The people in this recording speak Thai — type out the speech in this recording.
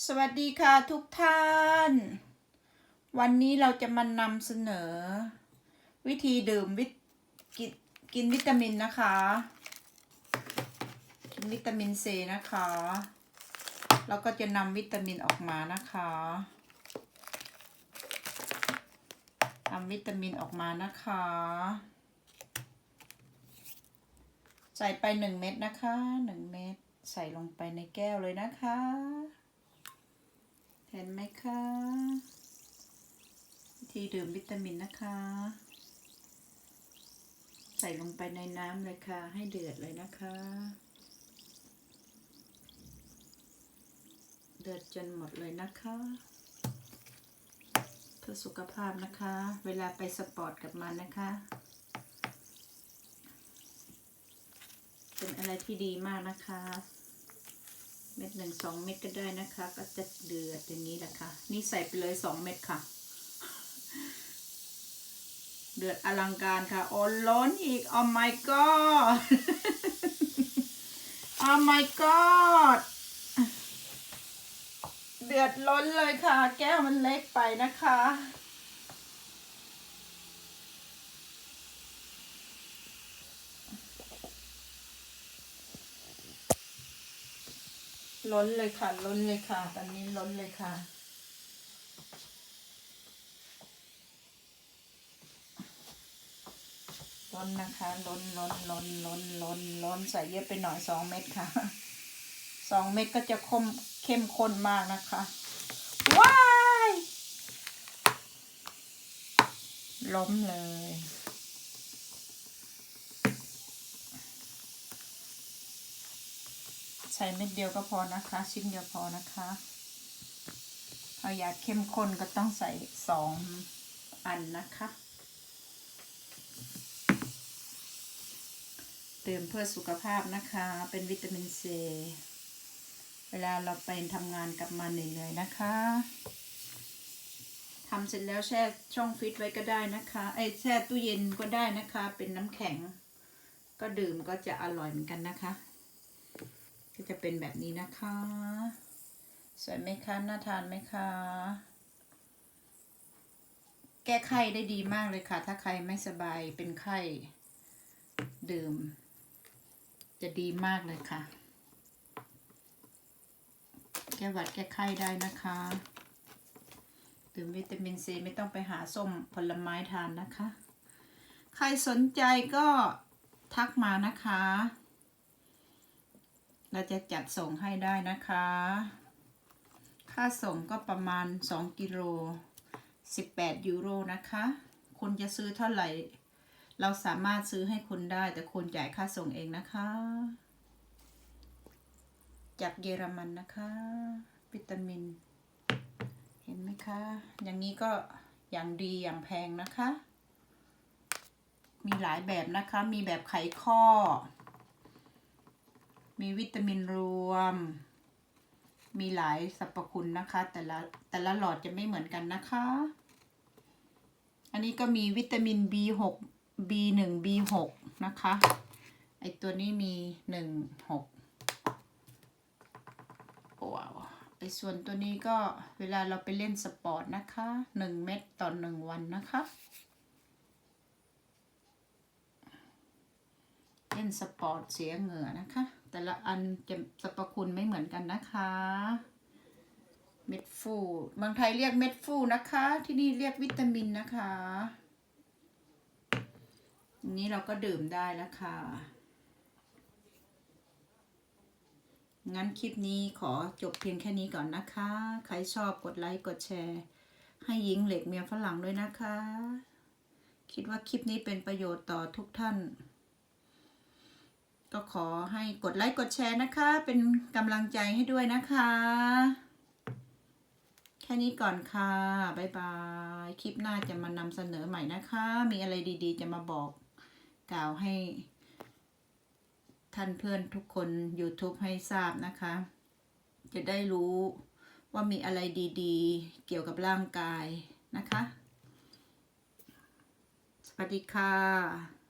สวัสดีค่ะทุกท่าน วันนี้เราจะมานำเสนอ วิธีดื่มวิตกินกินวิตามินนะคะ กินวิตามินซีนะคะ แล้วก็จะนำวิตามินออกมานะคะนำวิตามินออกมานะคะ ใส่ไปหนึ่งเม็ดนะคะหนึ่งเม็ดใส่ลงไปในแก้วเลยนะคะ เห็นไหมคะวิธีดื่มวิตามินนะคะ ใส่ลงไปในน้ำเลยค่ะ ให้เดือดเลยนะคะ เดือดจนหมดเลยนะคะเพื่อสุขภาพนะคะ เวลาไปสปอร์ตกับมันนะคะ เป็นอะไรที่ดีมากนะคะ ม็ดหนึ่งสองเม็ดก็ได้นะคะ ก็จะเดือดอย่างนี้แหละค่ะ นี่ใส่ไปเลยสองเม็ดค่ะ เดือดอลังการค่ะ โอ้ล้นอีก oh my god oh my god เดือดล้นเลยค่ะ แก้วมันเล็กไปนะคะ ล้นเลยค่ะ ล้นเลยค่ะ ตอนนี้ล้นเลยค่ะ ล้นนะคะ ล้นล้นล้นล้นล้นล้นใส่เยอะไปหน่อยสองเม็ดค่ะสองเม็ดก็จะคมเข้มข้นมากนะคะ ว้าย ล้มเลย ส่เม็ดเดียวก็พอนะคะ ชิ้นเดียวพอนะคะเอาอยากเข้มข้นก็ต้องใส่สองอันนะคะดื่มเพื่อสุขภาพนะคะ เป็นวิตามินซีเวลาเราไปทำงานกลับมาเหนื่อยๆนะคะทำเสร็จแล้วแช่ช่องฟิตไว้ก็ได้นะคะไอ้แช่ตู้เย็นก็ได้นะคะ เป็นน้ำแข็ง ก็ดื่มก็จะอร่อยเหมือนกันนะคะ ก็จะเป็นแบบนี้นะคะ สวยไหมคะน่าทานไหมคะ แก้ไข้ได้ดีมากเลยค่ะ ถ้าใครไม่สบายเป็นไข้ดื่ม จะดีมากเลยค่ะ แก้หวัดแก้ไข้ได้นะคะดื่มวิตามินซีไม่ต้องไปหาส้มผลไม้ทานนะคะ ใครสนใจก็ทักมานะคะ เราจะจัดส่งให้ได้นะคะ ค่าส่งก็ประมาณ 2 กิโล 18 ยูโรนะคะ คุณจะซื้อเท่าไหร่ เราสามารถซื้อให้คุณได้ แต่คุณจ่ายค่าส่งเองนะคะ จากเยอรมันนะคะ วิตามิน เห็นไหมคะ อย่างนี้ก็อย่างดีอย่างแพงนะคะ มีหลายแบบนะคะ มีแบบไขข้อ มีวิตามินรวม มีหลายสรรพคุณนะคะ แต่ละแต่ละหลอดจะไม่เหมือนกันนะคะ อันนี้ก็มีวิตามิน B6 B1 B6 นะคะ ไอตัวนี้มีหนึ่งหกว้าวไอส่วนตัวนี้ก็เวลาเราไปเล่นสปอร์ตนะคะหนึ่งเม็ดต่อหนึ่งวันนะคะ เล่นสปอร์ตเสียเหงื่อนะคะ แต่ละอันจะสรรพคุณไม่เหมือนกันนะคะ เม็ดฟูเมืองไทยเรียกเม็ดฟูนะคะ ที่นี่เรียกวิตามินนะคะอันนี้เราก็ดื่มได้แล้วค่ะ งั้นคลิปนี้ขอจบเพียงแค่นี้ก่อนนะคะ ใครชอบกดไลค์กดแชร์ ให้ยิงเหล็กเมียฝรั่งด้วยนะคะ คิดว่าคลิปนี้เป็นประโยชน์ต่อทุกท่าน ก็ขอให้กดไลค์กดแชร์นะคะ เป็นกำลังใจให้ด้วยนะคะ แค่นี้ก่อนค่ะบ๊ายบาย คลิปหน้าจะมานำเสนอใหม่นะคะ มีอะไรดีๆ จะมาบอกกล่าวให้ ท่านเพื่อนทุกคน YouTube ให้ทราบนะคะ จะได้รู้ว่ามีอะไรดีๆ เกี่ยวกับร่างกายนะคะ สวัสดีค่ะ